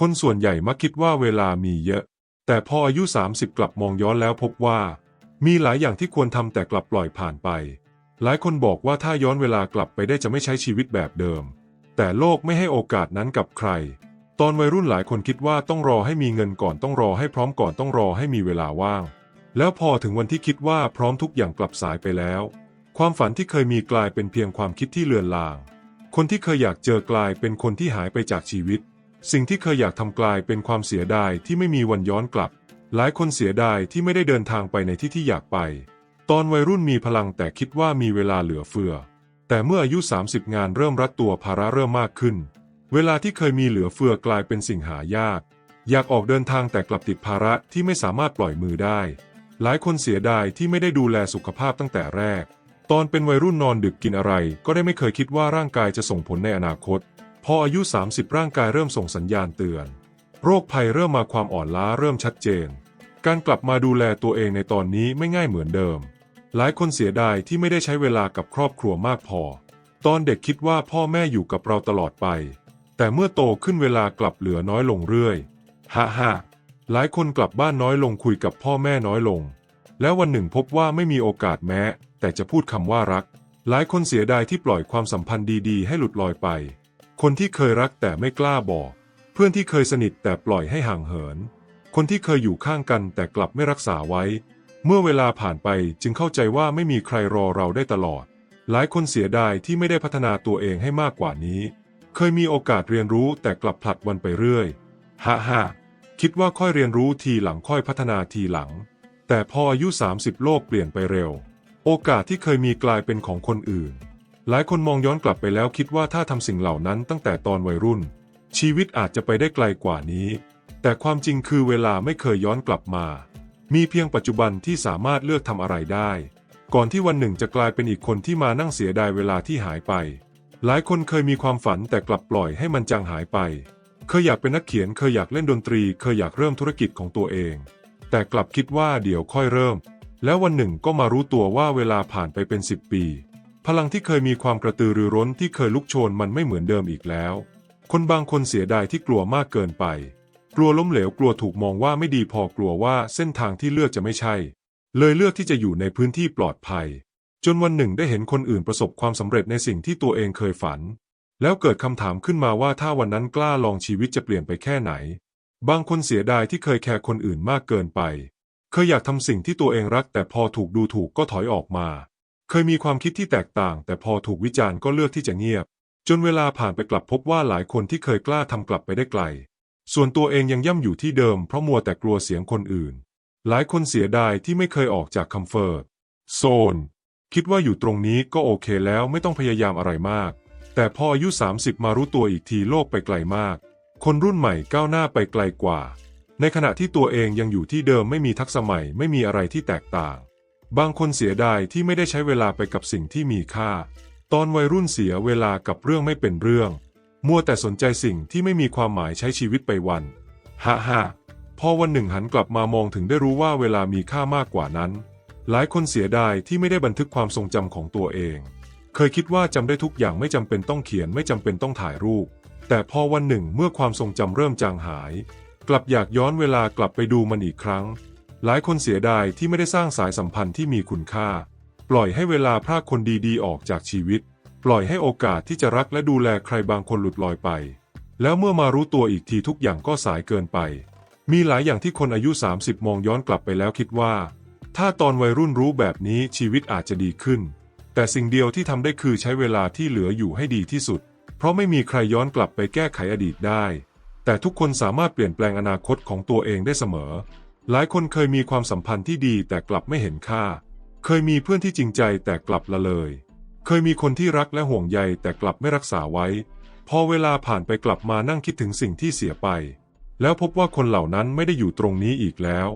คนส่วนใหญ่มักคิดว่าเวลามีเยอะ แต่พออายุ 30 กลับมองย้อนแล้วพบว่า มีหลายอย่างที่ควรทำแต่กลับปล่อยผ่านไป หลายคนบอกว่าถ้าย้อนเวลากลับไปได้จะไม่ใช้ชีวิตแบบเดิม แต่โลกไม่ให้โอกาสนั้นกับใคร ตอนวัยรุ่นหลายคนคิดว่าต้องรอให้มีเงินก่อนต้องรอให้พร้อมก่อนต้องรอให้มีเวลาว่าง แล้วพอถึงวันที่คิดว่าพร้อมทุกอย่างกลับสายไปแล้ว ความฝันที่เคยมีกลายเป็นเพียงความคิดที่เลือนลาง คนที่เคยอยากเจอกลายเป็นคนที่หายไปจากชีวิต สิ่งที่เคยอยากทำกลายเป็นความเสียดายที่ไม่มีวันย้อนกลับ หลายคนเสียดายที่ไม่ได้เดินทางไปในที่ที่อยากไป ตอนวัยรุ่นมีพลังแต่คิดว่ามีเวลาเหลือเฟือ แต่เมื่ออายุ 30 งานเริ่มรัดตัวภาระเริ่มมากขึ้น เวลาที่เคยมีเหลือเฟือกลายเป็นสิ่งหายาก อยากออกเดินทางแต่กลับติดภาระที่ไม่สามารถปล่อยมือได้ หลายคนเสียดายที่ไม่ได้ดูแลสุขภาพตั้งแต่แรก ตอนเป็นวัยรุ่นนอนดึกกินอะไร ก็ได้ไม่เคยคิดว่าร่างกายจะส่งผลในอนาคต พออายุ 30 ร่างกายเริ่มส่งสัญญาณเตือน โรคภัยเริ่มมาความอ่อนล้าเริ่มชัดเจน การกลับมาดูแลตัวเองในตอนนี้ไม่ง่ายเหมือนเดิม หลายคนเสียดายที่ไม่ได้ใช้เวลากับครอบครัวมากพอ ตอนเด็กคิดว่าพ่อแม่อยู่กับเราตลอดไป แต่เมื่อโตขึ้นเวลากลับเหลือน้อยลงเรื่อยฮ่าฮ่าหลายคนกลับบ้านน้อยลงคุยกับพ่อแม่น้อยลง แล้ววันหนึ่งพบว่าไม่มีโอกาสแม้ แต่จะพูดคำว่ารัก หลายคนเสียดายที่ปล่อยความสัมพันธ์ดีๆ ให้หลุดลอยไป คนที่เคยรักแต่ไม่กล้าบอก เพื่อนที่เคยสนิทแต่ปล่อยให้ห่างเหิน คนที่เคยอยู่ข้างกันแต่กลับไม่รักษาไว้ เมื่อเวลาผ่านไปจึงเข้าใจว่าไม่มีใครรอเราได้ตลอด หลายคนเสียดายที่ไม่ได้พัฒนาตัวเองให้มากกว่านี้ เคยมีโอกาสเรียนรู้แต่กลับผลัดวันไปเรื่อยฮ่าฮ่าคิดว่าค่อยเรียนรู้ทีหลังค่อยพัฒนาทีหลัง แต่พออายุ 30 โลกเปลี่ยนไปเร็ว โอกาสที่เคยมีกลายเป็นของคนอื่น หลายคนมองย้อนกลับไปแล้วคิดว่าถ้าทำสิ่งเหล่านั้นตั้งแต่ตอนวัยรุ่น ชีวิตอาจจะไปได้ไกลกว่านี้ แต่ความจริงคือเวลาไม่เคยย้อนกลับมา มีเพียงปัจจุบันที่สามารถเลือกทำอะไรได้ ก่อนที่วันหนึ่งจะกลายเป็นอีกคนที่มานั่งเสียดายเวลาที่หายไป หลายคนเคยมีความฝันแต่กลับปล่อยให้มันจางหายไป เคยอยากเป็นนักเขียนเคยอยากเล่นดนตรี เคยอยากเริ่มธุรกิจของตัวเอง แต่กลับคิดว่าเดี๋ยวค่อยเริ่ม แล้ววันหนึ่งก็มารู้ตัวว่าเวลาผ่านไปเป็นสิบปี พลังที่เคยมีความกระตือรือร้นที่เคยลุกโชนมันไม่เหมือนเดิมอีกแล้ว คนบางคนเสียดายที่กลัวมากเกินไป กลัวล้มเหลวกลัวถูกมองว่าไม่ดีพอกลัวว่าเส้นทางที่เลือกจะไม่ใช่ เลยเลือกที่จะอยู่ในพื้นที่ปลอดภัย จนวันหนึ่งได้เห็นคนอื่นประสบความสำเร็จในสิ่งที่ตัวเองเคยฝัน แล้วเกิดคำถามขึ้นมาว่าถ้าวันนั้นกล้าลองชีวิตจะเปลี่ยนไปแค่ไหน บางคนเสียดายที่เคยแคร์คนอื่นมากเกินไป เคยอยากทำสิ่งที่ตัวเองรักแต่พอถูกดูถูกก็ถอยออกมา เคยมีความคิดที่แตกต่าง แต่พอถูกวิจารณ์ก็เลือกที่จะเงียบ จนเวลาผ่านไปกลับพบว่าหลายคนที่เคยกล้าทำกลับไปได้ไกล ส่วนตัวเองยังย่ำอยู่ที่เดิมเพราะมัวแต่กลัวเสียงคนอื่น หลายคนเสียดายที่ไม่เคยออกจากคัมเฟอร์โซน คิดว่าอยู่ตรงนี้ก็โอเคแล้วไม่ต้องพยายามอะไรมาก แต่พออายุ 30 มารู้ตัวอีกทีโลกไปไกลมาก คนรุ่นใหม่ก้าวหน้าไปไกลกว่า ในขณะที่ตัวเองยังอยู่ที่เดิมไม่มีทักษะใหม่ไม่มีอะไรที่แตกต่าง บางคนเสียดายที่ไม่ได้ใช้เวลาไปกับสิ่งที่มีค่า ตอนวัยรุ่นเสียเวลากับเรื่องไม่เป็นเรื่อง มัวแต่สนใจสิ่งที่ไม่มีความหมายใช้ชีวิตไปวันฮ่าฮ่าพอวันหนึ่งหันกลับมามองถึงได้รู้ว่าเวลามีค่ามากกว่านั้น หลายคนเสียดายที่ไม่ได้บันทึกความทรงจำของตัวเอง เคยคิดว่าจำได้ทุกอย่างไม่จำเป็นต้องเขียนไม่จำเป็นต้องถ่ายรูป แต่พอวันหนึ่งเมื่อความทรงจำเริ่มจางหาย กลับอยากย้อนเวลากลับไปดูมันอีกครั้ง หลายคนเสียดายที่ไม่ได้สร้างสายสัมพันธ์ที่มีคุณค่า ปล่อยให้เวลาพรากคนดีๆ ออกจากชีวิต ปล่อยให้โอกาสที่จะรักและดูแลใครบางคนหลุดลอยไป แล้วเมื่อมารู้ตัวอีกทีทุกอย่างก็สายเกินไป มีหลายอย่างที่คนอายุ 30 มองย้อนกลับไปแล้วคิดว่า ถ้าตอนวัยรุ่นรู้แบบนี้ชีวิตอาจจะดีขึ้น แต่สิ่งเดียวที่ทำได้คือใช้เวลาที่เหลืออยู่ให้ดีที่สุด เพราะไม่มีใครย้อนกลับไปแก้ไขอดีตได้ แต่ทุกคนสามารถเปลี่ยนแปลงอนาคตของตัวเองได้เสมอ หลายคนเคยมีความสัมพันธ์ที่ดีแต่กลับไม่เห็นค่า เคยมีเพื่อนที่จริงใจแต่กลับละเลย เคยมีคนที่รักและห่วงใยแต่กลับไม่รักษาไว้ พอเวลาผ่านไปกลับมานั่งคิดถึงสิ่งที่เสียไป แล้วพบว่าคนเหล่านั้นไม่ได้อยู่ตรงนี้อีกแล้ว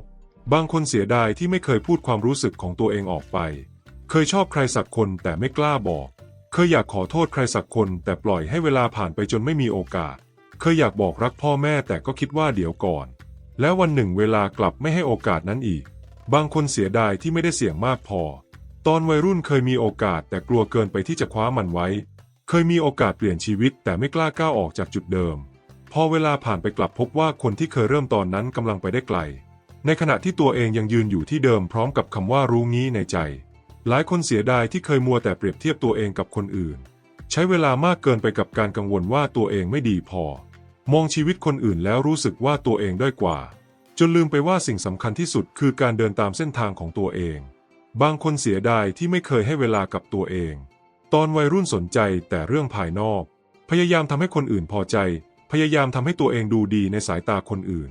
บางคนเสียดายที่ไม่เคยพูดความรู้สึกของตัวเองออกไป เคยชอบใครสักคนแต่ไม่กล้าบอก เคยอยากขอโทษใครสักคนแต่ปล่อยให้เวลาผ่านไปจนไม่มีโอกาส เคยอยากบอกรักพ่อแม่แต่ก็คิดว่าเดี๋ยวก่อน แล้ววันหนึ่งเวลากลับไม่ให้โอกาสนั้นอีก บางคนเสียดายที่ไม่ได้เสี่ยงมากพอ ตอนวัยรุ่นเคยมีโอกาสแต่กลัวเกินไปที่จะคว้ามันไว้ เคยมีโอกาสเปลี่ยนชีวิตแต่ไม่กล้าก้าวออกจากจุดเดิม พอเวลาผ่านไปกลับพบว่าคนที่เคยเริ่มตอนนั้นกำลังไปได้ไกล ในขณะที่ตัวเองยังยืนอยู่ที่เดิมพร้อมกับคำว่ารู้งี้ในใจ หลายคนเสียดายที่เคยมัวแต่เปรียบเทียบตัวเองกับคนอื่น ใช้เวลามากเกินไปกับการกังวลว่าตัวเองไม่ดีพอ มองชีวิตคนอื่นแล้วรู้สึกว่าตัวเองด้อยกว่า จนลืมไปว่าสิ่งสำคัญที่สุดคือการเดินตามเส้นทางของตัวเอง บางคนเสียดายที่ไม่เคยให้เวลากับตัวเอง ตอนวัยรุ่นสนใจแต่เรื่องภายนอก พยายามทำให้คนอื่นพอใจ พยายามทำให้ตัวเองดูดีในสายตาคนอื่น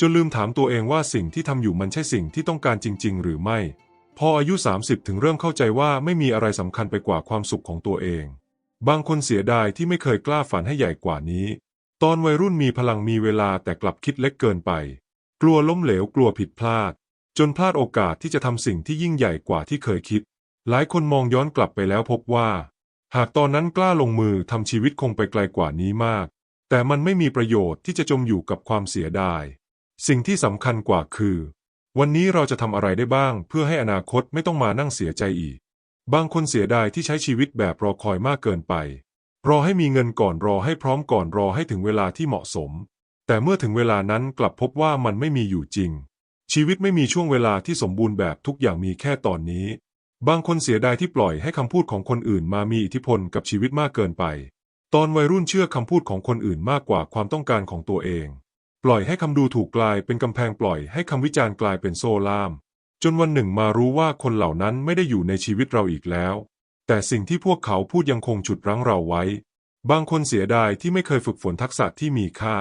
จนลืมถามตัวเองว่าสิ่งที่ทำอยู่มันใช่สิ่งที่ต้องการจริง ๆ หรือไม่ พออายุ 30 ถึงเริ่มเข้าใจว่าไม่มีอะไรสำคัญไปกว่าความสุขของตัวเอง บางคนเสียดายที่ไม่เคยกล้าฝันให้ใหญ่กว่านี้ ตอนวัยรุ่นมีพลังมีเวลาแต่กลับคิดเล็กเกินไป กลัวล้มเหลวกลัวผิดพลาด จนพลาดโอกาสที่จะทำสิ่งที่ยิ่งใหญ่กว่าที่เคยคิด หลายคนมองย้อนกลับไปแล้วพบว่า หากตอนนั้นกล้าลงมือทำชีวิตคงไปไกลกว่านี้มาก แต่มันไม่มีประโยชน์ที่จะจมอยู่กับความเสียดาย สิ่งที่สำคัญกว่าคือ วันนี้เราจะทำอะไรได้บ้าง เพื่อให้อนาคตไม่ต้องมานั่งเสียใจอีก บางคนเสียดายที่ใช้ชีวิตแบบรอคอยมากเกินไป รอให้มีเงินก่อนรอให้พร้อมก่อนรอให้ถึงเวลาที่เหมาะสม แต่เมื่อถึงเวลานั้นกลับพบว่ามันไม่มีอยู่จริง ชีวิตไม่มีช่วงเวลาที่สมบูรณ์แบบทุกอย่างมีแค่ตอนนี้ บางคนเสียดายที่ปล่อยให้คำพูดของคนอื่นมามีอิทธิพลกับชีวิตมากเกินไป ตอนวัยรุ่นเชื่อคำพูดของคนอื่นมากกว่าความต้องการของตัวเอง ปล่อยให้คำดูถูกกลายเป็นกำแพงปล่อยให้คำวิจารณ์กลายเป็นโซ่ล่าม จนวันหนึ่งมารู้ว่าคนเหล่านั้นไม่ได้อยู่ในชีวิตเราอีกแล้ว แต่สิ่งที่พวกเขาพูดยังคงฉุดรั้งเราไว้ บางคนเสียดายที่ไม่เคยฝึกฝนทักษะที่มีค่า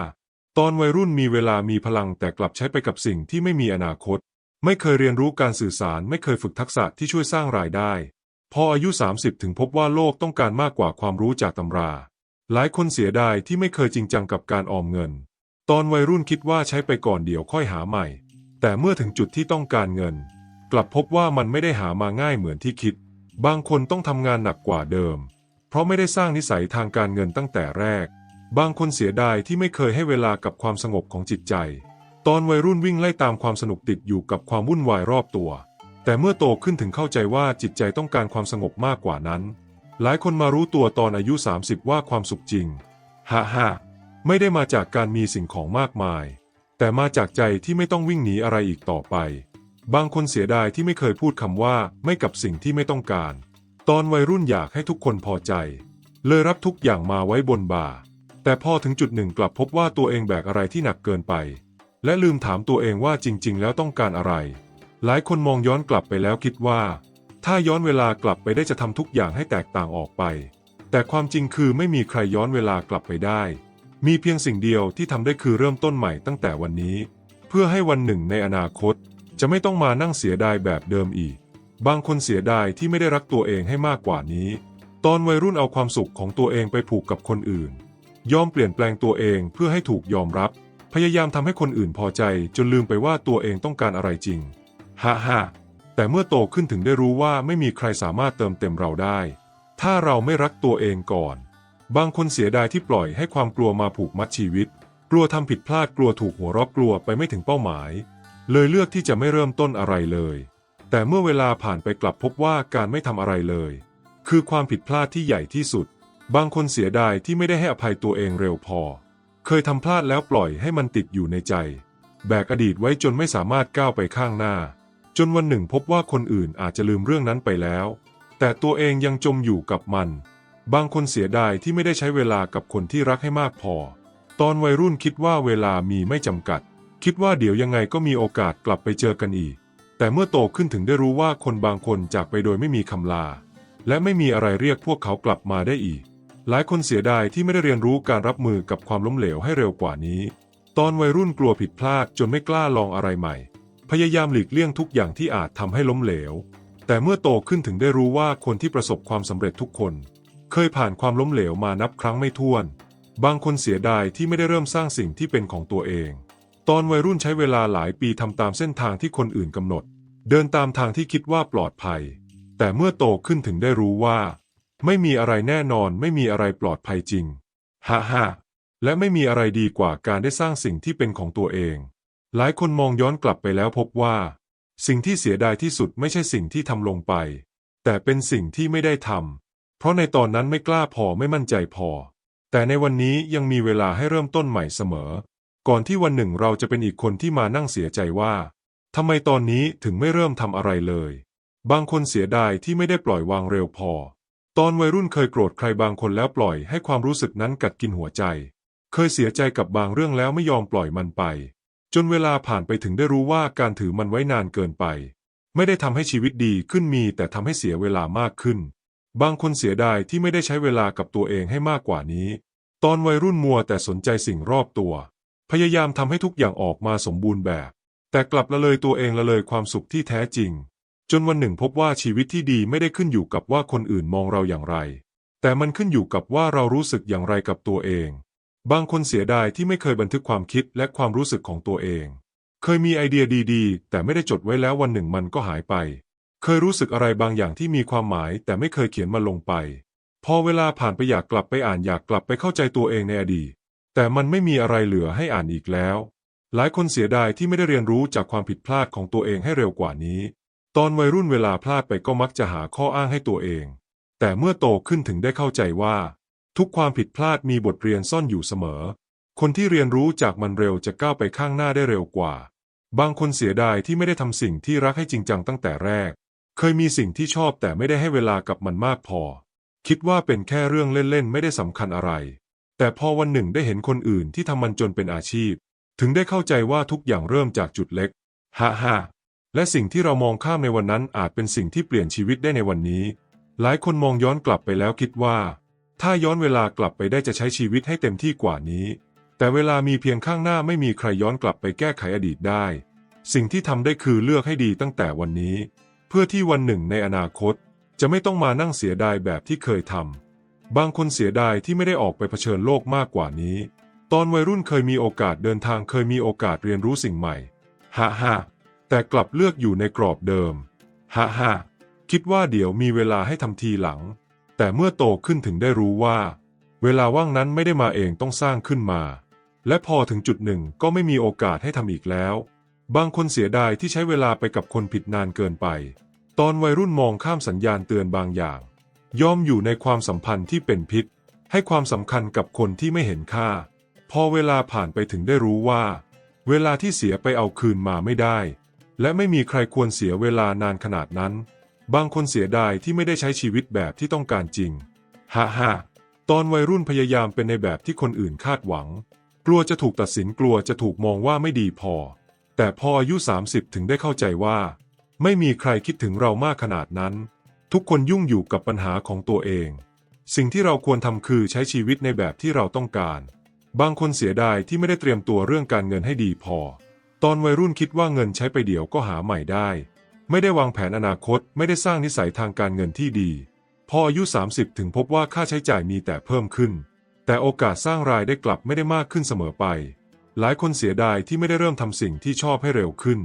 ตอนวัยรุ่นมีเวลามีพลังแต่กลับใช้ไปกับสิ่งที่ไม่มีอนาคต ไม่เคยเรียนรู้การสื่อสาร ไม่เคยฝึกทักษะที่ช่วยสร้างรายได้ พออายุ 30 ถึงพบว่าโลกต้องการมากกว่าความรู้จากตำรา หลายคนเสียดายที่ไม่เคยจริงจังกับการออมเงิน ตอนวัยรุ่นคิดว่าใช้ไปก่อนเดี๋ยวค่อยหาใหม่ แต่เมื่อถึงจุดที่ต้องการเงิน กลับพบว่ามันไม่ได้หามาง่ายเหมือนที่คิด บางคนต้องทำงานหนักกว่าเดิม เพราะไม่ได้สร้างนิสัยทางการเงินตั้งแต่แรก บางคนเสียดายที่ไม่เคยให้เวลากับความสงบของจิตใจ ตอนวัยรุ่นวิ่งไล่ตามความสนุกติดอยู่กับความวุ่นวายรอบตัว แต่เมื่อโตขึ้นถึงเข้าใจว่าจิตใจต้องการความสงบมากกว่านั้น หลายคนมารู้ตัวตอนอายุ 30 ว่าความสุขจริงฮ่าฮ่าไม่ได้มาจากการมีสิ่งของมากมาย แต่มาจากใจที่ไม่ต้องวิ่งหนีอะไรอีกต่อไป บางคนเสียดายที่ไม่เคยพูดคำว่าไม่กับสิ่งที่ไม่ต้องการ ตอนวัยรุ่นอยากให้ทุกคนพอใจ เลยรับทุกอย่างมาไว้บนบ่า แต่พอถึงจุดหนึ่งกลับพบว่าตัวเองแบกอะไรที่หนักเกินไป และลืมถามตัวเองว่าจริง ๆ แล้วต้องการอะไร หลายคนมองย้อนกลับไปแล้วคิดว่า ถ้าย้อนเวลากลับไปได้จะทำทุกอย่างให้แตกต่างออกไป แต่ความจริงคือไม่มีใครย้อนเวลากลับไปได้ มีเพียงสิ่งเดียวที่ทำได้คือเริ่มต้นใหม่ตั้งแต่วันนี้ เพื่อให้วันหนึ่งในอนาคต จะไม่ต้องมานั่งเสียดายแบบเดิมอีก บางคนเสียดายที่ไม่ได้รักตัวเองให้มากกว่านี้ ตอนวัยรุ่นเอาความสุขของตัวเองไปผูกกับคนอื่น ยอมเปลี่ยนแปลงตัวเองเพื่อให้ถูกยอมรับ พยายามทำให้คนอื่นพอใจจนลืมไปว่าตัวเองต้องการอะไรจริง ฮ่าฮ่าแต่เมื่อโตขึ้นถึงได้รู้ว่าไม่มีใครสามารถเติมเต็มเราได้ ถ้าเราไม่รักตัวเองก่อน บางคนเสียดายที่ปล่อยให้ความกลัวมาผูกมัดชีวิต กลัวทำผิดพลาดกลัวถูกหัวเราะกลัวไปไม่ถึงเป้าหมาย เลยเลือกที่จะไม่เริ่มต้นอะไรเลย แต่เมื่อเวลาผ่านไปกลับพบว่าการไม่ทำอะไรเลย คือความผิดพลาดที่ใหญ่ที่สุด บางคนเสียดายที่ไม่ได้ให้อภัยตัวเองเร็วพอ เคยทำพลาดแล้วปล่อยให้มันติดอยู่ในใจ แบกอดีตไว้จนไม่สามารถก้าวไปข้างหน้า จนวันหนึ่งพบว่าคนอื่นอาจจะลืมเรื่องนั้นไปแล้ว แต่ตัวเองยังจมอยู่กับมัน บางคนเสียดายที่ไม่ได้ใช้เวลากับคนที่รักให้มากพอ ตอนวัยรุ่นคิดว่าเวลามีไม่จำกัด คิดว่าเดี๋ยวยังไงก็มีโอกาสกลับไปเจอกันอีก แต่เมื่อโตขึ้นถึงได้รู้ว่าคนบางคนจากไปโดยไม่มีคำลา และไม่มีอะไรเรียกพวกเขากลับมาได้อีก หลายคนเสียดายที่ไม่ได้เรียนรู้การรับมือกับความล้มเหลวให้เร็วกว่านี้ ตอนวัยรุ่นกลัวผิดพลาดจนไม่กล้าลองอะไรใหม่ พยายามหลีกเลี่ยงทุกอย่างที่อาจทำให้ล้มเหลว แต่เมื่อโตขึ้นถึงได้รู้ว่าคนที่ประสบความสำเร็จทุกคน เคยผ่านความล้มเหลวมานับครั้งไม่ถ้วน บางคนเสียดายที่ไม่ได้เริ่มสร้างสิ่งที่เป็นของตัวเอง ตอนวัยรุ่นใช้เวลาหลายปีทำตามเส้นทางที่คนอื่นกำหนด เดินตามทางที่คิดว่าปลอดภัย แต่เมื่อโตขึ้นถึงได้รู้ว่า ไม่มีอะไรแน่นอนไม่มีอะไรปลอดภัยจริงฮ่าฮ่าและไม่มีอะไรดีกว่าการได้สร้างสิ่งที่เป็นของตัวเอง หลายคนมองย้อนกลับไปแล้วพบว่า สิ่งที่เสียดายที่สุดไม่ใช่สิ่งที่ทำลงไป แต่เป็นสิ่งที่ไม่ได้ทำเพราะในตอนนั้นไม่กล้าพอไม่มั่นใจพอ แต่ในวันนี้ยังมีเวลาให้เริ่มต้นใหม่เสมอ ก่อนที่วันหนึ่งเราจะเป็นอีกคนที่มานั่งเสียใจว่าทำไมตอนนี้ถึงไม่เริ่มทำอะไรเลย บางคนเสียดายที่ไม่ได้ปล่อยวางเร็วพอ ตอนวัยรุ่นเคยโกรธใครบางคนแล้วปล่อยให้ความรู้สึกนั้นกัดกินหัวใจ เคยเสียใจกับบางเรื่องแล้วไม่ยอมปล่อยมันไป จนเวลาผ่านไปถึงได้รู้ว่าการถือมันไว้นานเกินไป ไม่ได้ทำให้ชีวิตดีขึ้นมีแต่ทำให้เสียเวลามากขึ้น บางคนเสียดายที่ไม่ได้ใช้เวลากับตัวเองให้มากกว่านี้ ตอนวัยรุ่นมัวแต่สนใจสิ่งรอบตัว พยายามทำให้ทุกอย่างออกมาสมบูรณ์แบบ แต่กลับละเลยตัวเองละเลยความสุขที่แท้จริง จนวันหนึ่งพบว่าชีวิตที่ดีไม่ได้ขึ้นอยู่กับว่าคนอื่นมองเราอย่างไร แต่มันขึ้นอยู่กับว่าเรารู้สึกอย่างไรกับตัวเอง บางคนเสียดายที่ไม่เคยบันทึกความคิดและความรู้สึกของตัวเอง เคยมีไอเดียดีๆ แต่ไม่ได้จดไว้แล้ววันหนึ่งมันก็หายไป เคยรู้สึกอะไรบางอย่างที่มีความหมาย แต่ไม่เคยเขียนมันลงไป พอเวลาผ่านไปอยากกลับไปอ่านอยากกลับไปเข้าใจตัวเองในอดีต แต่มันไม่มีอะไรเหลือให้อ่านอีกแล้ว หลายคนเสียดายที่ไม่ได้เรียนรู้จากความผิดพลาดของตัวเองให้เร็วกว่านี้ ตอนวัยรุ่นเวลาพลาดไปก็มักจะหาข้ออ้างให้ตัวเอง แต่เมื่อโตขึ้นถึงได้เข้าใจว่า ทุกความผิดพลาดมีบทเรียนซ่อนอยู่เสมอ คนที่เรียนรู้จากมันเร็วจะก้าวไปข้างหน้าได้เร็วกว่า บางคนเสียดายที่ไม่ได้ทำสิ่งที่รักให้จริงจังตั้งแต่แรก เคยมีสิ่งที่ชอบแต่ไม่ได้ให้เวลากับมันมากพอ คิดว่าเป็นแค่เรื่องเล่นๆไม่ได้สำคัญอะไร แต่พอวันหนึ่งได้เห็นคนอื่นที่ทำมันจนเป็นอาชีพ ถึงได้เข้าใจว่าทุกอย่างเริ่มจากจุดเล็กฮ่าฮ่าและสิ่งที่เรามองข้ามในวันนั้นอาจเป็นสิ่งที่เปลี่ยนชีวิตได้ในวันนี้ หลายคนมองย้อนกลับไปแล้วคิดว่า ถ้าย้อนเวลากลับไปได้จะใช้ชีวิตให้เต็มที่กว่านี้ แต่เวลามีเพียงข้างหน้าไม่มีใครย้อนกลับไปแก้ไขอดีตได้ สิ่งที่ทำได้คือเลือกให้ดีตั้งแต่วันนี้ เพื่อที่วันหนึ่งในอนาคต จะไม่ต้องมานั่งเสียดายแบบที่เคยทำ บางคนเสียดายที่ไม่ได้ออกไปเผชิญโลกมากกว่านี้ ตอนวัยรุ่นเคยมีโอกาสเดินทางเคยมีโอกาสเรียนรู้สิ่งใหม่ฮ่าฮ่าแต่กลับเลือกอยู่ในกรอบเดิมฮ่าฮ่าคิดว่าเดี๋ยวมีเวลาให้ทำทีหลัง แต่เมื่อโตขึ้นถึงได้รู้ว่า เวลาว่างนั้นไม่ได้มาเองต้องสร้างขึ้นมา และพอถึงจุดหนึ่งก็ไม่มีโอกาสให้ทำอีกแล้ว บางคนเสียดายที่ใช้เวลาไปกับคนผิดนานเกินไป ตอนวัยรุ่นมองข้ามสัญญาณเตือนบางอย่าง ยอมอยู่ในความสัมพันธ์ที่เป็นพิษ ให้ความสำคัญกับคนที่ไม่เห็นค่า พอเวลาผ่านไปถึงได้รู้ว่า เวลาที่เสียไปเอาคืนมาไม่ได้ และไม่มีใครควรเสียเวลานานขนาดนั้น บางคนเสียดายที่ไม่ได้ใช้ชีวิตแบบที่ต้องการจริงฮ่าฮ่าตอนวัยรุ่นพยายามเป็นในแบบที่คนอื่นคาดหวัง กลัวจะถูกตัดสินกลัวจะถูกมองว่าไม่ดีพอ แต่พออายุ 30 ถึงได้เข้าใจว่า ไม่มีใครคิดถึงเรามากขนาดนั้น ทุกคนยุ่งอยู่กับปัญหาของตัวเอง สิ่งที่เราควรทำคือใช้ชีวิตในแบบที่เราต้องการ บางคนเสียดายที่ไม่ได้เตรียมตัวเรื่องการเงินให้ดีพอ ตอนวัยรุ่นคิดว่าเงินใช้ไปเดี๋ยวก็หาใหม่ได้ ไม่ได้วางแผนอนาคต ไม่ได้สร้างนิสัยทางการเงินที่ดี พออายุ 30 ถึงพบว่าค่าใช้จ่ายมีแต่เพิ่มขึ้น แต่โอกาสสร้างรายได้กลับไม่ได้มากขึ้นเสมอไป หลายคนเสียดายที่ไม่ได้เริ่มทำสิ่งที่ชอบให้เร็วขึ้น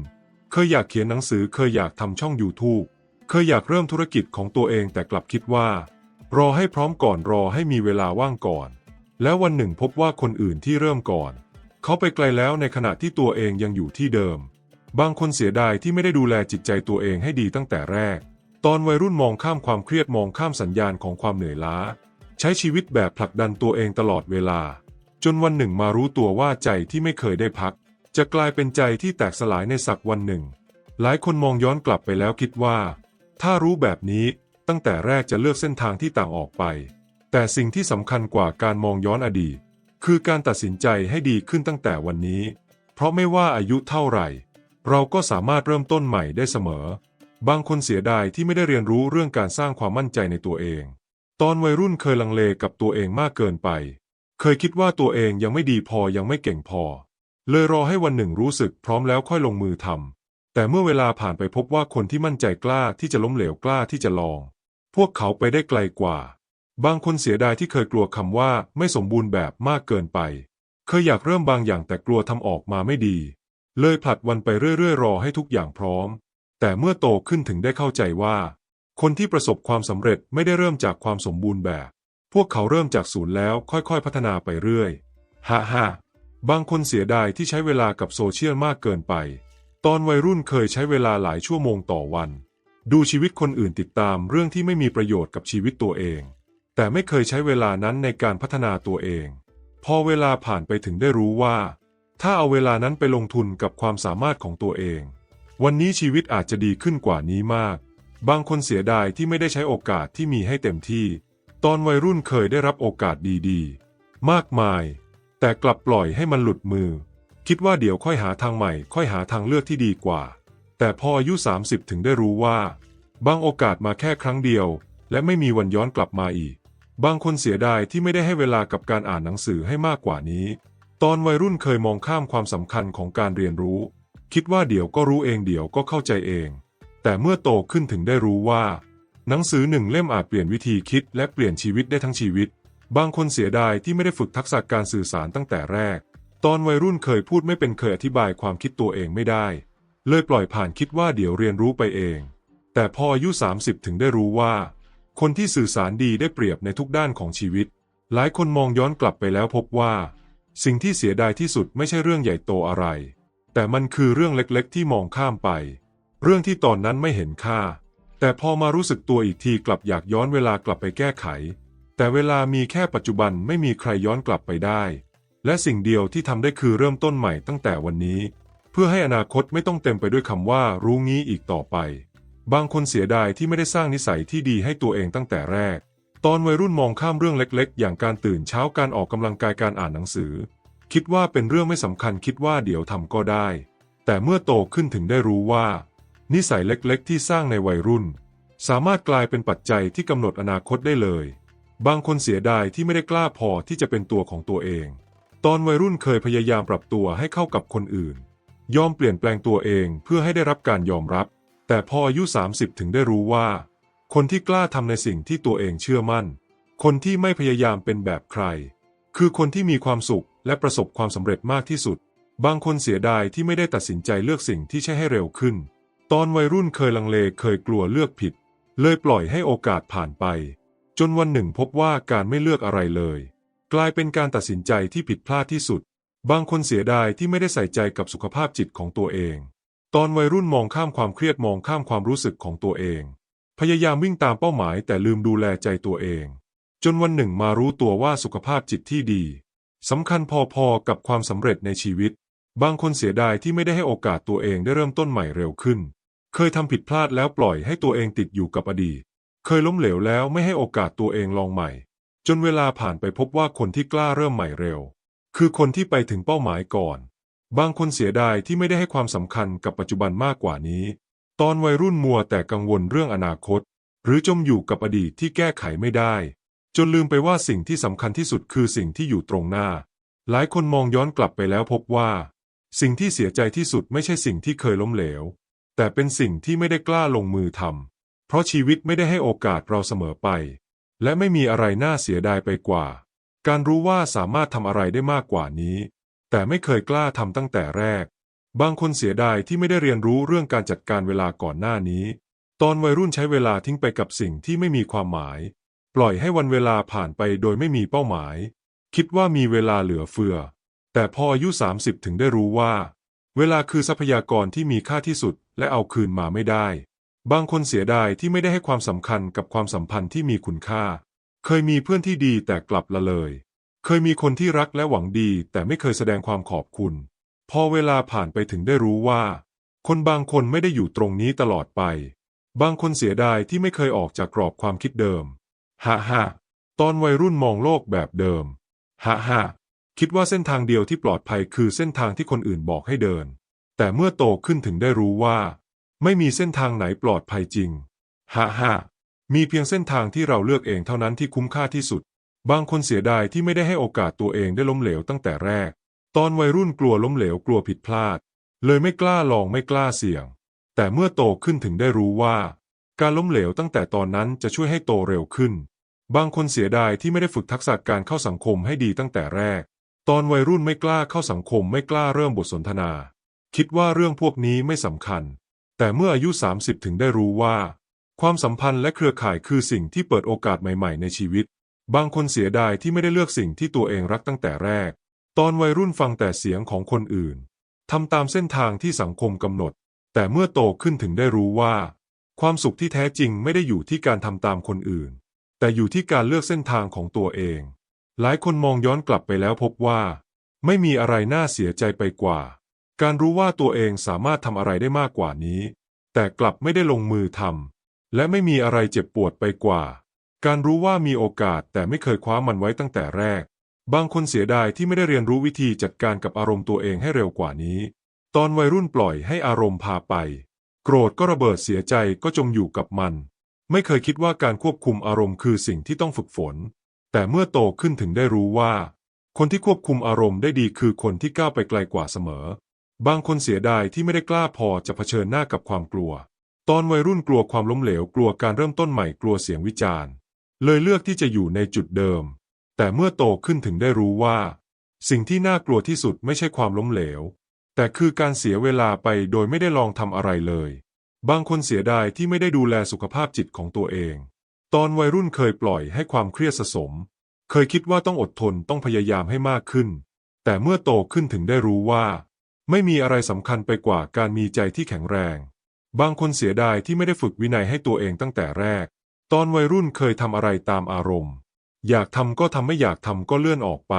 เคยอยากเขียนหนังสือเคยอยากทำช่อง YouTube เคยอยากเริ่มธุรกิจของตัวเองแต่กลับคิดว่า รอให้พร้อมก่อนรอให้มีเวลาว่างก่อน แล้ววันหนึ่งพบว่าคนอื่นที่เริ่มก่อน เขาไปไกลแล้วในขณะที่ตัวเองยังอยู่ที่เดิม บางคนเสียดายที่ไม่ได้ดูแลจิตใจตัวเองให้ดีตั้งแต่แรก ตอนวัยรุ่นมองข้ามความเครียดมองข้ามสัญญาณของความเหนื่อยล้า ใช้ชีวิตแบบผลักดันตัวเองตลอดเวลา จนวันหนึ่งมารู้ตัวว่าใจที่ไม่เคยได้พัก จะกลายเป็นใจที่แตกสลายในสักวันหนึ่ง หลายคนมองย้อนกลับไปแล้วคิดว่า ถ้ารู้แบบนี้ตั้งแต่แรกจะเลือกเส้นทางที่ต่างออกไป แต่สิ่งที่สำคัญกว่าการมองย้อนอดีต คือการตัดสินใจให้ดีขึ้นตั้งแต่วันนี้ เพราะไม่ว่าอายุเท่าไหร่ เราก็สามารถเริ่มต้นใหม่ได้เสมอ บางคนเสียดายที่ไม่ได้เรียนรู้เรื่องการสร้างความมั่นใจในตัวเอง ตอนวัยรุ่นเคยลังเลกับตัวเองมากเกินไป เคยคิดว่าตัวเองยังไม่ดีพอยังไม่เก่งพอ เลยรอให้วันหนึ่งรู้สึกพร้อมแล้วค่อยลงมือทำ แต่เมื่อเวลาผ่านไปพบว่าคนที่มั่นใจกล้าที่จะล้มเหลวกล้าที่จะลอง พวกเขาไปได้ไกลกว่า บางคนเสียดายที่เคยกลัวคำว่าไม่สมบูรณ์แบบมากเกินไป เคยอยากเริ่มบางอย่างแต่กลัวทำออกมาไม่ดี เลยผลัดวันไปเรื่อยๆ รอให้ทุกอย่างพร้อม แต่เมื่อโตขึ้นถึงได้เข้าใจว่า คนที่ประสบความสำเร็จไม่ได้เริ่มจากความสมบูรณ์แบบ พวกเขาเริ่มจากศูนย์แล้วค่อยๆ พัฒนาไปเรื่อยฮ่าฮ่าบางคนเสียดายที่ใช้เวลากับโซเชียลมากเกินไป ตอนวัยรุ่นเคยใช้เวลาหลายชั่วโมงต่อวัน ดูชีวิตคนอื่นติดตามเรื่องที่ไม่มีประโยชน์กับชีวิตตัวเอง แต่ไม่เคยใช้เวลานั้นในการพัฒนาตัวเอง พอเวลาผ่านไปถึงได้รู้ว่า ถ้าเอาเวลานั้นไปลงทุนกับความสามารถของตัวเอง วันนี้ชีวิตอาจจะดีขึ้นกว่านี้มาก บางคนเสียดายที่ไม่ได้ใช้โอกาสที่มีให้เต็มที่ ตอนวัยรุ่นเคยได้รับโอกาสดีๆ มากมาย แต่กลับปล่อยให้มันหลุดมือ คิดว่าเดี๋ยวค่อยหาทางใหม่ ค่อยหาทางเลือกที่ดีกว่า แต่พออายุ 30 ถึงได้รู้ว่า บางโอกาสมาแค่ครั้งเดียว และไม่มีวันย้อนกลับมาอีก บางคนเสียดายที่ไม่ได้ให้เวลากับการอ่านหนังสือให้มากกว่านี้ ตอนวัยรุ่นเคยมองข้ามความสำคัญของการเรียนรู้ คิดว่าเดี๋ยวก็รู้เองเดี๋ยวก็เข้าใจเอง แต่เมื่อโตขึ้นถึงได้รู้ว่า หนังสือหนึ่งเล่มอาจเปลี่ยนวิธีคิดและเปลี่ยนชีวิตได้ทั้งชีวิต บางคนเสียดายที่ไม่ได้ฝึกทักษะการสื่อสารตั้งแต่แรก ตอนวัยรุ่นเคยพูดไม่เป็นเคยอธิบายความคิดตัวเองไม่ได้ เลยปล่อยผ่านคิดว่าเดี๋ยวเรียนรู้ไปเอง แต่พออายุ 30 ถึงได้รู้ว่า คนที่สื่อสารดีได้เปรียบในทุกด้านของชีวิต หลายคนมองย้อนกลับไปแล้วพบว่า สิ่งที่เสียดายที่สุดไม่ใช่เรื่องใหญ่โตอะไร แต่มันคือเรื่องเล็กๆ ที่มองข้ามไป เรื่องที่ตอนนั้นไม่เห็นค่า แต่พอมารู้สึกตัวอีกทีกลับอยากย้อนเวลากลับไปแก้ไข แต่เวลามีแค่ปัจจุบันไม่มีใครย้อนกลับไปได้ และสิ่งเดียวที่ทำได้คือเริ่มต้นใหม่ตั้งแต่วันนี้ เพื่อให้อนาคตไม่ต้องเต็มไปด้วยคำว่ารู้งี้อีกต่อไป บางคนเสียดายที่ไม่ได้สร้างนิสัยที่ดีให้ตัวเองตั้งแต่แรก ตอนวัยรุ่นมองข้ามเรื่องเล็กๆ อย่างการตื่นเช้าการออกกำลังกายการอ่านหนังสือ คิดว่าเป็นเรื่องไม่สำคัญคิดว่าเดี๋ยวทำก็ได้ แต่เมื่อโตขึ้นถึงได้รู้ว่า นิสัยเล็กๆ ที่สร้างในวัยรุ่น สามารถกลายเป็นปัจจัยที่กำหนดอนาคตได้เลย บางคนเสียดายที่ไม่ได้กล้าพอที่จะเป็นตัวของตัวเอง ตอนวัยรุ่นเคยพยายามปรับตัวให้เข้ากับคนอื่น ยอมเปลี่ยนแปลงตัวเองเพื่อให้ได้รับการยอมรับ แต่พออายุ 30 ถึงได้รู้ว่า คนที่กล้าทำในสิ่งที่ตัวเองเชื่อมั่น คนที่ไม่พยายามเป็นแบบใคร คือคนที่มีความสุขและประสบความสำเร็จมากที่สุด บางคนเสียดายที่ไม่ได้ตัดสินใจเลือกสิ่งที่ใช่ให้เร็วขึ้น ตอนวัยรุ่นเคยลังเลเคยกลัวเลือกผิด เลยปล่อยให้โอกาสผ่านไป จนวันหนึ่งพบว่าการไม่เลือกอะไรเลย กลายเป็นการตัดสินใจที่ผิดพลาดที่สุด บางคนเสียดายที่ไม่ได้ใส่ใจกับสุขภาพจิตของตัวเอง ตอนวัยรุ่นมองข้ามความเครียดมองข้ามความรู้สึกของตัวเอง พยายามวิ่งตามเป้าหมายแต่ลืมดูแลใจตัวเอง จนวันหนึ่งมารู้ตัวว่าสุขภาพจิตที่ดีสำคัญพอๆกับความสำเร็จในชีวิต บางคนเสียดายที่ไม่ได้ให้โอกาสตัวเองได้เริ่มต้นใหม่เร็วขึ้น เคยทำผิดพลาดแล้วปล่อยให้ตัวเองติดอยู่กับอดีต เคยล้มเหลวแล้วไม่ให้โอกาสตัวเองลองใหม่ จนเวลาผ่านไปพบว่าคนที่กล้าเริ่มใหม่เร็ว คือคนที่ไปถึงเป้าหมายก่อน บางคนเสียดายที่ไม่ได้ให้ความสำคัญกับปัจจุบันมากกว่านี้ ตอนวัยรุ่นมัวแต่กังวลเรื่องอนาคต หรือจมอยู่กับอดีตที่แก้ไขไม่ได้ จนลืมไปว่าสิ่งที่สำคัญที่สุดคือสิ่งที่อยู่ตรงหน้า หลายคนมองย้อนกลับไปแล้วพบว่า สิ่งที่เสียใจที่สุดไม่ใช่สิ่งที่เคยล้มเหลว แต่เป็นสิ่งที่ไม่ได้กล้าลงมือทำเพราะชีวิตไม่ได้ให้โอกาสเราเสมอไป และไม่มีอะไรน่าเสียดายไปกว่า การรู้ว่าสามารถทำอะไรได้มากกว่านี้ แต่ไม่เคยกล้าทำตั้งแต่แรก บางคนเสียดายที่ไม่ได้เรียนรู้เรื่องการจัดการเวลาก่อนหน้านี้ ตอนวัยรุ่นใช้เวลาทิ้งไปกับสิ่งที่ไม่มีความหมาย ปล่อยให้วันเวลาผ่านไปโดยไม่มีเป้าหมาย คิดว่ามีเวลาเหลือเฟือ แต่พออายุ 30 ถึงได้รู้ว่า เวลาคือทรัพยากรที่มีค่าที่สุดและเอาคืนมาไม่ได้ บางคนเสียดายที่ไม่ได้ให้ความสำคัญกับความสัมพันธ์ที่มีคุณค่า เคยมีเพื่อนที่ดีแต่กลับละเลย เคยมีคนที่รักและหวังดีแต่ไม่เคยแสดงความขอบคุณ พอเวลาผ่านไปถึงได้รู้ว่า คนบางคนไม่ได้อยู่ตรงนี้ตลอดไป บางคนเสียดายที่ไม่เคยออกจากกรอบความคิดเดิม ฮ่าฮ่าตอนวัยรุ่นมองโลกแบบเดิม ฮ่าฮ่าคิดว่าเส้นทางเดียวที่ปลอดภัยคือเส้นทางที่คนอื่นบอกให้เดิน แต่เมื่อโตขึ้นถึงได้รู้ว่า ไม่มีเส้นทางไหนปลอดภัยจริง ฮ่าฮ่ามีเพียงเส้นทางที่เราเลือกเองเท่านั้นที่คุ้มค่าที่สุด บางคนเสียดายที่ไม่ได้ให้โอกาสตัวเองได้ล้มเหลวตั้งแต่แรก ตอนวัยรุ่นกลัวล้มเหลวกลัวผิดพลาด เลยไม่กล้าลองไม่กล้าเสี่ยง แต่เมื่อโตขึ้นถึงได้รู้ว่า การล้มเหลวตั้งแต่ตอนนั้นจะช่วยให้โตเร็วขึ้น บางคนเสียดายที่ไม่ได้ฝึกทักษะการเข้าสังคมให้ดีตั้งแต่แรก ตอนวัยรุ่นไม่กล้าเข้าสังคมไม่กล้าเริ่มบทสนทนา คิดว่าเรื่องพวกนี้ไม่สำคัญ แต่เมื่ออายุ 30 ถึงได้รู้ว่า ความสัมพันธ์และเครือข่ายคือสิ่งที่เปิดโอกาสใหม่ๆ ในชีวิต บางคนเสียดายที่ไม่ได้เลือกสิ่งที่ตัวเองรักตั้งแต่แรก ตอนวัยรุ่นฟังแต่เสียงของคนอื่นทำตามเส้นทางที่สังคมกำหนด แต่เมื่อโตขึ้นถึงได้รู้ว่า ความสุขที่แท้จริงไม่ได้อยู่ที่การทำตามคนอื่น แต่อยู่ที่การเลือกเส้นทางของตัวเอง หลายคนมองย้อนกลับไปแล้วพบว่า ไม่มีอะไรน่าเสียใจไปกว่า การรู้ว่าตัวเองสามารถทำอะไรได้มากกว่านี้ แต่กลับไม่ได้ลงมือทำและไม่มีอะไรเจ็บปวดไปกว่า การรู้ว่ามีโอกาสแต่ไม่เคยคว้ามันไว้ตั้งแต่แรก บางคนเสียดายที่ไม่ได้เรียนรู้วิธีจัดการกับอารมณ์ตัวเองให้เร็วกว่านี้ ตอนวัยรุ่นปล่อยให้อารมณ์พาไป โกรธก็ระเบิดเสียใจก็จงอยู่กับมัน ไม่เคยคิดว่าการควบคุมอารมณ์คือสิ่งที่ต้องฝึกฝน แต่เมื่อโตขึ้นถึงได้รู้ว่า คนที่ควบคุมอารมณ์ได้ดีคือคนที่ก้าวไปไกลกว่าเสมอ บางคนเสียดายที่ไม่ได้กล้าพอจะเผชิญหน้ากับความกลัว ตอนวัยรุ่นกลัวความล้มเหลวกลัวการเริ่มต้นใหม่กลัวเสียงวิจารณ์ เลยเลือกที่จะอยู่ในจุดเดิม แต่เมื่อโตขึ้นถึงได้รู้ว่า สิ่งที่น่ากลัวที่สุดไม่ใช่ความล้มเหลว แต่คือการเสียเวลาไปโดยไม่ได้ลองทำอะไรเลย บางคนเสียดายที่ไม่ได้ดูแลสุขภาพจิตของตัวเอง ตอนวัยรุ่นเคยปล่อยให้ความเครียดสะสม เคยคิดว่าต้องอดทนต้องพยายามให้มากขึ้น แต่เมื่อโตขึ้นถึงได้รู้ว่า ไม่มีอะไรสำคัญไปกว่าการมีใจที่แข็งแรง บางคนเสียดายที่ไม่ได้ฝึกวินัยให้ตัวเองตั้งแต่แรก ตอนวัยรุ่นเคยทำอะไรตามอารมณ์ อยากทำก็ทำไม่อยากทำก็เลื่อนออกไป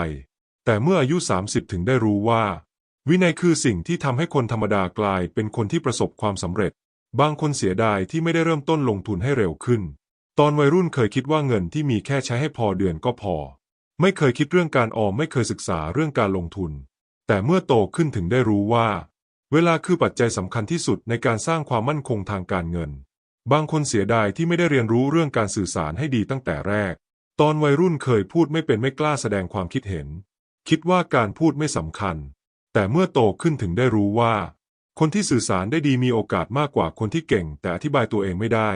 แต่เมื่ออายุ 30 ถึงได้รู้ว่า วินัยคือสิ่งที่ทำให้คนธรรมดากลายเป็นคนที่ประสบความสำเร็จ บางคนเสียดายที่ไม่ได้เริ่มต้นลงทุนให้เร็วขึ้น ตอนวัยรุ่นเคยคิดว่าเงินที่มีแค่ใช้ให้พอเดือนก็พอ ไม่เคยคิดเรื่องการออมไม่เคยศึกษาเรื่องการลงทุน แต่เมื่อโตขึ้นถึงได้รู้ว่า เวลาคือปัจจัยสำคัญที่สุดในการสร้างความมั่นคงทางการเงิน บางคนเสียดายที่ไม่ได้เรียนรู้เรื่องการสื่อสารให้ดีตั้งแต่แรก ตอนวัยรุ่นเคยพูดไม่เป็นไม่กล้าแสดงความคิดเห็น คิดว่าการพูดไม่สำคัญ แต่เมื่อโตขึ้นถึงได้รู้ว่า คนที่สื่อสารได้ดีมีโอกาสมากกว่าคนที่เก่ง แต่อธิบายตัวเองไม่ได้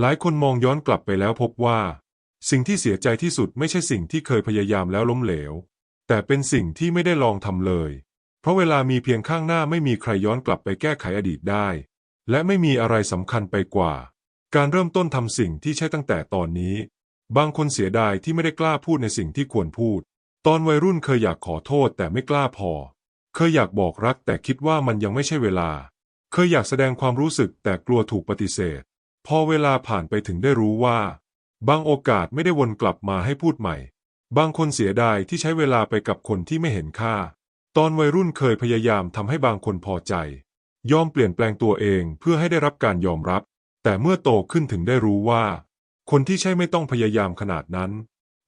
หลายคนมองย้อนกลับไปแล้วพบว่า สิ่งที่เสียใจที่สุดไม่ใช่สิ่งที่เคยพยายามแล้วล้มเหลว แต่เป็นสิ่งที่ไม่ได้ลองทำเลย เพราะเวลามีเพียงข้างหน้าไม่มีใครย้อนกลับไปแก้ไขอดีตได้ และไม่มีอะไรสำคัญไปกว่า การเริ่มต้นทำสิ่งที่ใช่ตั้งแต่ตอนนี้ บางคนเสียดายที่ไม่ได้กล้าพูดในสิ่งที่ควรพูด ตอนวัยรุ่นเคยอยากขอโทษแต่ไม่กล้าพอ เคยอยากบอกรักแต่คิดว่ามันยังไม่ใช่เวลา เคยอยากแสดงความรู้สึกแต่กลัวถูกปฏิเสธ พอเวลาผ่านไปถึงได้รู้ว่า บางโอกาสไม่ได้วนกลับมาให้พูดใหม่ บางคนเสียดายที่ใช้เวลาไปกับคนที่ไม่เห็นค่า ตอนวัยรุ่นเคยพยายามทำให้บางคนพอใจ ยอมเปลี่ยนแปลงตัวเองเพื่อให้ได้รับการยอมรับ แต่เมื่อโตขึ้นถึงได้รู้ว่า คนที่ใช่ไม่ต้องพยายามขนาดนั้น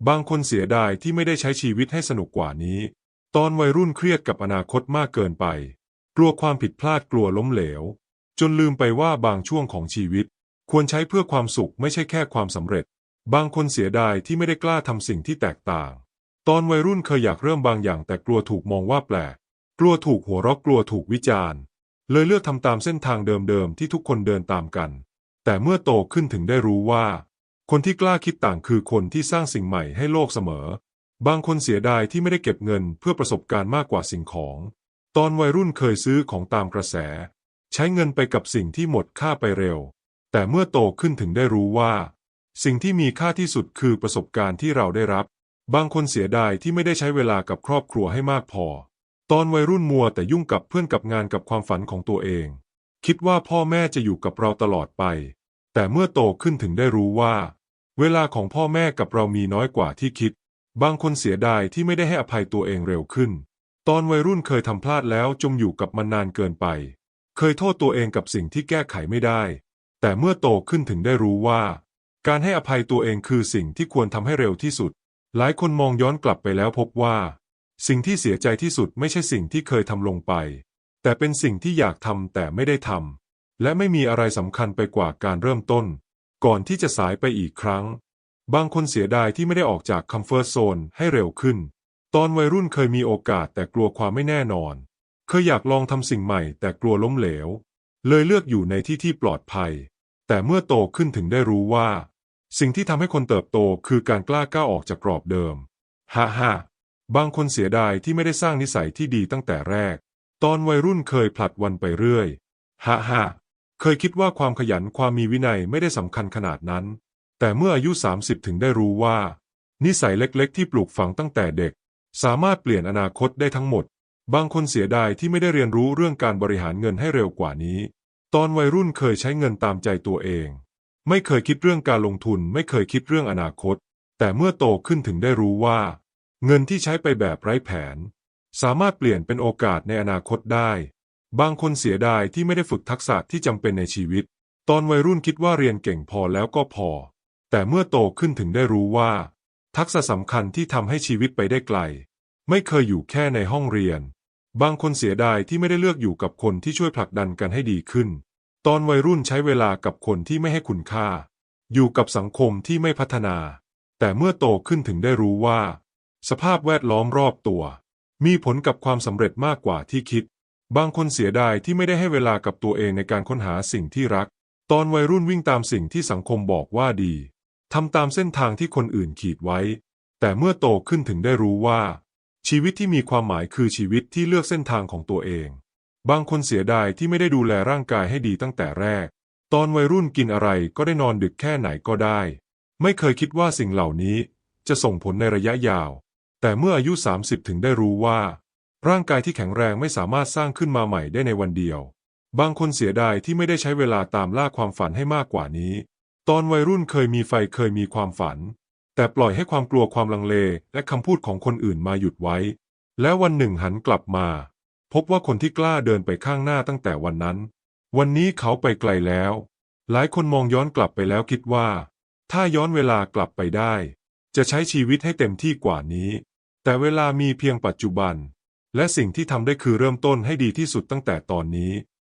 บางคนเสียดายที่ไม่ได้ใช้ชีวิตให้สนุกกว่านี้ ตอนวัยรุ่นเครียดกับอนาคตมากเกินไป กลัวความผิดพลาดกลัวล้มเหลว จนลืมไปว่าบางช่วงของชีวิต ควรใช้เพื่อความสุขไม่ใช่แค่ความสำเร็จ บางคนเสียดายที่ไม่ได้กล้าทำสิ่งที่แตกต่าง ตอนวัยรุ่นเคยอยากเริ่มบางอย่างแต่กลัวถูกมองว่าแปลก กลัวถูกหัวเราะกลัวถูกวิจารณ์ เลยเลือกทำตามเส้นทางเดิมๆที่ทุกคนเดินตามกัน แต่เมื่อโตขึ้นถึงได้รู้ว่า คนที่กล้าคิดต่างคือคนที่สร้างสิ่งใหม่ให้โลกเสมอ บางคนเสียดายที่ไม่ได้เก็บเงินเพื่อประสบการณ์มากกว่าสิ่งของ ตอนวัยรุ่นเคยซื้อของตามกระแส ใช้เงินไปกับสิ่งที่หมดค่าไปเร็ว แต่เมื่อโตขึ้นถึงได้รู้ว่า สิ่งที่มีค่าที่สุดคือประสบการณ์ที่เราได้รับ บางคนเสียดายที่ไม่ได้ใช้เวลากับครอบครัวให้มากพอ ตอนวัยรุ่นมัวแต่ยุ่งกับเพื่อนกับงานกับความฝันของตัวเอง คิดว่าพ่อแม่จะอยู่กับเราตลอดไป แต่เมื่อโตขึ้นถึงได้รู้ว่า เวลาของพ่อแม่กับเรามีน้อยกว่าที่คิด บางคนเสียดายที่ไม่ได้ให้อภัยตัวเองเร็วขึ้น ตอนวัยรุ่นเคยทำพลาดแล้วจมอยู่กับมันนานเกินไป เคยโทษตัวเองกับสิ่งที่แก้ไขไม่ได้ แต่เมื่อโตขึ้นถึงได้รู้ว่า การให้อภัยตัวเองคือสิ่งที่ควรทำให้เร็วที่สุด หลายคนมองย้อนกลับไปแล้วพบว่า สิ่งที่เสียใจที่สุดไม่ใช่สิ่งที่เคยทำลงไป แต่เป็นสิ่งที่อยากทำแต่ไม่ได้ทำและไม่มีอะไรสำคัญไปกว่าการเริ่มต้น ก่อนที่จะสายไปอีกครั้ง บางคนเสียดายที่ไม่ได้ออกจากคัมเฟอร์ z โซนให้เร็วขึ้น ตอนวัยรุ่นเคยมีโอกาสแต่กลัวความไม่แน่นอน เคยอยากลองทำสิ่งใหม่แต่กลัวล้มเหลว เลยเลือกอยู่ในที่ที่ปลอดภัย แต่เมื่อโตขึ้นถึงได้รู้ว่า สิ่งที่ทำให้คนเติบโตคือการกล้าก้าวออกจากกรอบเดิมฮ่าฮ่าบางคนเสียดายที่ไม่ได้สร้างนิสัยที่ดีตั้งแต่แรก ตอนวัยรุ่นเคยผลัดวันไปเรื่อยฮ่าฮ่าเคยคิดว่าความขยันความมีวินัยไม่ได้สำคัญขนาดนั้น แต่เมื่ออายุ 30 ถึงได้รู้ว่า นิสัยเล็กๆ ที่ปลูกฝังตั้งแต่เด็ก สามารถเปลี่ยนอนาคตได้ทั้งหมด บางคนเสียดายที่ไม่ได้เรียนรู้เรื่องการบริหารเงินให้เร็วกว่านี้ ตอนวัยรุ่นเคยใช้เงินตามใจตัวเอง ไม่เคยคิดเรื่องการลงทุน ไม่เคยคิดเรื่องอนาคต แต่เมื่อโตขึ้นถึงได้รู้ว่า เงินที่ใช้ไปแบบไร้แผน สามารถเปลี่ยนเป็นโอกาสในอนาคตได้ บางคนเสียดายที่ไม่ได้ฝึกทักษะที่จำเป็นในชีวิต ตอนวัยรุ่นคิดว่าเรียนเก่งพอแล้วก็พอ แต่เมื่อโตขึ้นถึงได้รู้ว่า ทักษะสำคัญที่ทำให้ชีวิตไปได้ไกล ไม่เคยอยู่แค่ในห้องเรียน บางคนเสียดายที่ไม่ได้เลือกอยู่กับคนที่ช่วยผลักดันกันให้ดีขึ้น ตอนวัยรุ่นใช้เวลากับคนที่ไม่ให้คุณค่า อยู่กับสังคมที่ไม่พัฒนา แต่เมื่อโตขึ้นถึงได้รู้ว่า สภาพแวดล้อมรอบตัว มีผลกับความสำเร็จมากกว่าที่คิด บางคนเสียดายที่ไม่ได้ให้เวลากับตัวเองในการค้นหาสิ่งที่รัก ตอนวัยรุ่นวิ่งตามสิ่งที่สังคมบอกว่าดีทำตามเส้นทางที่คนอื่นขีดไว้ แต่เมื่อโตขึ้นถึงได้รู้ว่า ชีวิตที่มีความหมายคือชีวิตที่เลือกเส้นทางของตัวเอง บางคนเสียดายที่ไม่ได้ดูแลร่างกายให้ดีตั้งแต่แรก ตอนวัยรุ่นกินอะไรก็ได้นอนดึกแค่ไหนก็ได้ ไม่เคยคิดว่าสิ่งเหล่านี้จะส่งผลในระยะยาว แต่เมื่ออายุ 30 ถึงได้รู้ว่า ร่างกายที่แข็งแรงไม่สามารถสร้างขึ้นมาใหม่ได้ในวันเดียว บางคนเสียดายที่ไม่ได้ใช้เวลาตามล่าความฝันให้มากกว่านี้ ตอนวัยรุ่นเคยมีไฟเคยมีความฝัน แต่ปล่อยให้ความกลัวความลังเลและคำพูดของคนอื่นมาหยุดไว้ แล้ววันหนึ่งหันกลับมา พบว่าคนที่กล้าเดินไปข้างหน้าตั้งแต่วันนั้น วันนี้เขาไปไกลแล้ว หลายคนมองย้อนกลับไปแล้วคิดว่า ถ้าย้อนเวลากลับไปได้ จะใช้ชีวิตให้เต็มที่กว่านี้ แต่เวลามีเพียงปัจจุบัน และสิ่งที่ทำได้คือเริ่มต้นให้ดีที่สุดตั้งแต่ตอนนี้